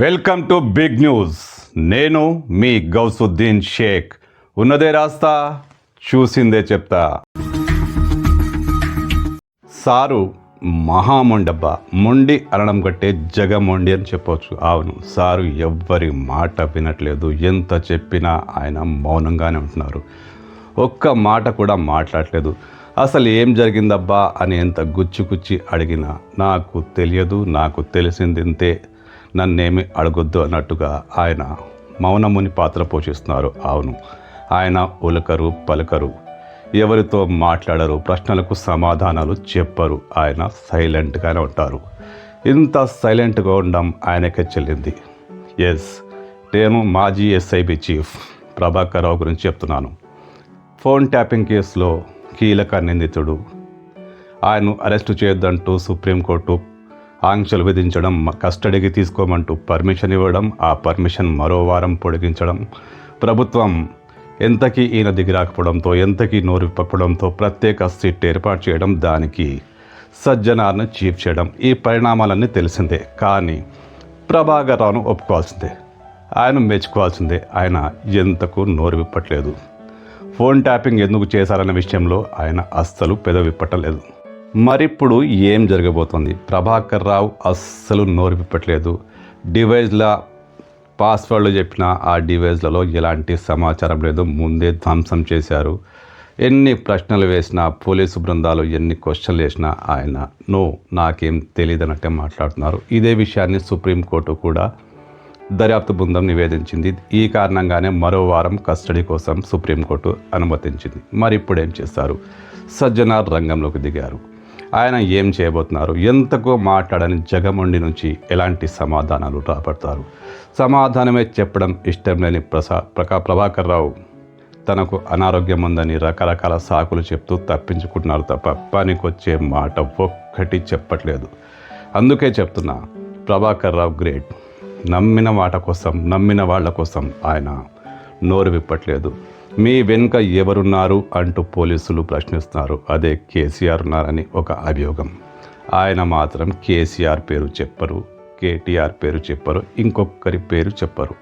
Welcome to big news. నేను మీ గౌసుద్దీన్ షేక్. ఉన్నదే రాస్తా చూసిందే చెప్తా. సారు మహామొండబ్బా. మొండి అనడం కట్టే జగమొండి అని చెప్పవచ్చు అవును సారు ఎవ్వరి మాట వినట్లేదు. ఎంత చెప్పినా ఆయన మౌనంగానే ఉంటున్నారు. ఒక్క మాట కూడా మాట్లాడలేదు. అసలు ఏం జరిగిందబ్బా అని ఎంత గుచ్చి గుచ్చి అడిగినా నాకు తెలియదు నాకు తెలిసిందింతే నన్నేమి అడగొద్దు అన్నట్టుగా ఆయన మౌనముని పాత్ర పోషిస్తున్నారు. అవును ఆయన ఉలకరు పలకరు ఎవరితో మాట్లాడరు ప్రశ్నలకు సమాధానాలు చెప్పరు. ఆయన సైలెంట్గానే ఉంటారు. ఇంత సైలెంట్గా ఉండడం ఆయనకే చెల్లింది. ఎస్ నేను మాజీ ఎస్ఐబి చీఫ్ ప్రభాకర్ రావు గురించి చెప్తున్నాను. ఫోన్ ట్యాపింగ్ కేసులో కీలక నిందితుడు. ఆయన్ను అరెస్టు చేయొద్దంటూ సుప్రీంకోర్టు ఆంక్షలు విధించడం కస్టడీకి తీసుకోమంటూ పర్మిషన్ ఇవ్వడం ఆ పర్మిషన్ మరో వారం పొడిగించడం. ప్రభుత్వం ఎంతకీ ఈయన దిగిరాకపోవడంతో ఎంతకీ నోరు విప్పడంతో ప్రత్యేక సీట్ ఏర్పాటు చేయడం దానికి సజ్జనార్ను చీఫ్ చేయడం ఈ పరిణామాలన్నీ తెలిసిందే. కానీ ప్రభాకర్ రావును ఒప్పుకోవాల్సిందే. ఆయన మెచ్చుకోవాల్సిందే. ఆయన ఎంతకు నోరు విప్పట్లేదు. ఫోన్ ట్యాపింగ్ ఎందుకు చేశారన్న విషయంలో ఆయన అస్సలు పెదవిప్పటలేదు మరిప్పుడు ఏం జరగబోతోంది? ప్రభాకర్ రావు అస్సలు నోరు పెట్టలేదు. డివైజ్ల పాస్వర్డ్లు చెప్పిన ఆ డివైజ్లలో ఎలాంటి సమాచారం లేదు. ముందే ధ్వంసం చేశారు. ఎన్ని ప్రశ్నలు వేసినా పోలీసు బృందాలు ఎన్ని క్వశ్చన్లు వేసినా ఆయన నో నాకేం తెలియదు అన్నట్టే మాట్లాడుతున్నారు. ఇదే విషయాన్ని సుప్రీంకోర్టు కూడా దర్యాప్తు బృందం నివేదించింది. ఈ కారణంగానే మరో వారం కస్టడీ కోసం సుప్రీంకోర్టు అనుమతించింది. మరి ఇప్పుడు ఏం చేస్తారు? సజ్జనార్ రంగంలోకి దిగారు. ఆయన ఏం చేయబోతున్నారు? ఎంతకో మాట్లాడని జగముండి నుంచి ఎలాంటి సమాధానాలు రాబడతారు? సమాధానమే చెప్పడం ఇష్టం లేని ప్రసా ప్రకా ప్రభాకర్ రావు తనకు అనారోగ్యం ఉందని రకరకాల సాకులు చెప్తూ తప్పించుకుంటున్నారు తప్ప పనికొచ్చే మాట ఒక్కటి చెప్పట్లేదు. అందుకే చెప్తున్నా ప్రభాకర్ రావు గ్రేట్. నమ్మిన మాట కోసం నమ్మిన వాళ్ళ కోసం ఆయన నోరు విప్పట్లేదు. మీ వెనుక ఎవరున్నారు అంటూ పోలీసులు ప్రశ్నిస్తున్నారు. అదే కేసీఆర్ ఉన్నారని ఒక అభియోగం. ఆయన మాత్రం కేసీఆర్ పేరు చెప్పరు కేటీఆర్ పేరు చెప్పరు ఇంకొకరి పేరు చెప్పరు.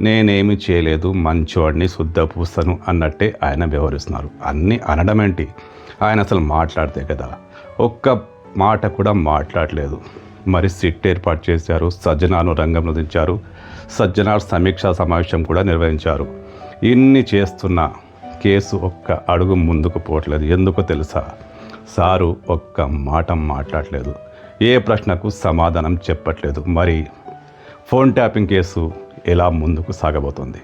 నేనేమి చేయలేదు మంచోడిని శుద్ధ పూసను అన్నట్టే ఆయన వ్యవహరిస్తున్నారు. అన్నీ అనడమేంటి? ఆయన అసలు మాట్లాడితే కదా. ఒక్క మాట కూడా మాట్లాడలేదు. మరి సిట్ ఏర్పాటు చేశారు సజ్జనాను రంగంలో దించారు సజ్జనార్ సమీక్షా సమావేశం కూడా నిర్వహించారు. ఇన్ని చేస్తున్నా కేసు ఒక్క అడుగు ముందుకు పోవట్లేదు. ఎందుకో తెలుసా? సారు ఒక్క మాట మాట్లాడలేదు. ఏ ప్రశ్నకు సమాధానం చెప్పట్లేదు. మరి ఫోన్ ట్యాపింగ్ కేసు ఎలా ముందుకు సాగబోతోంది?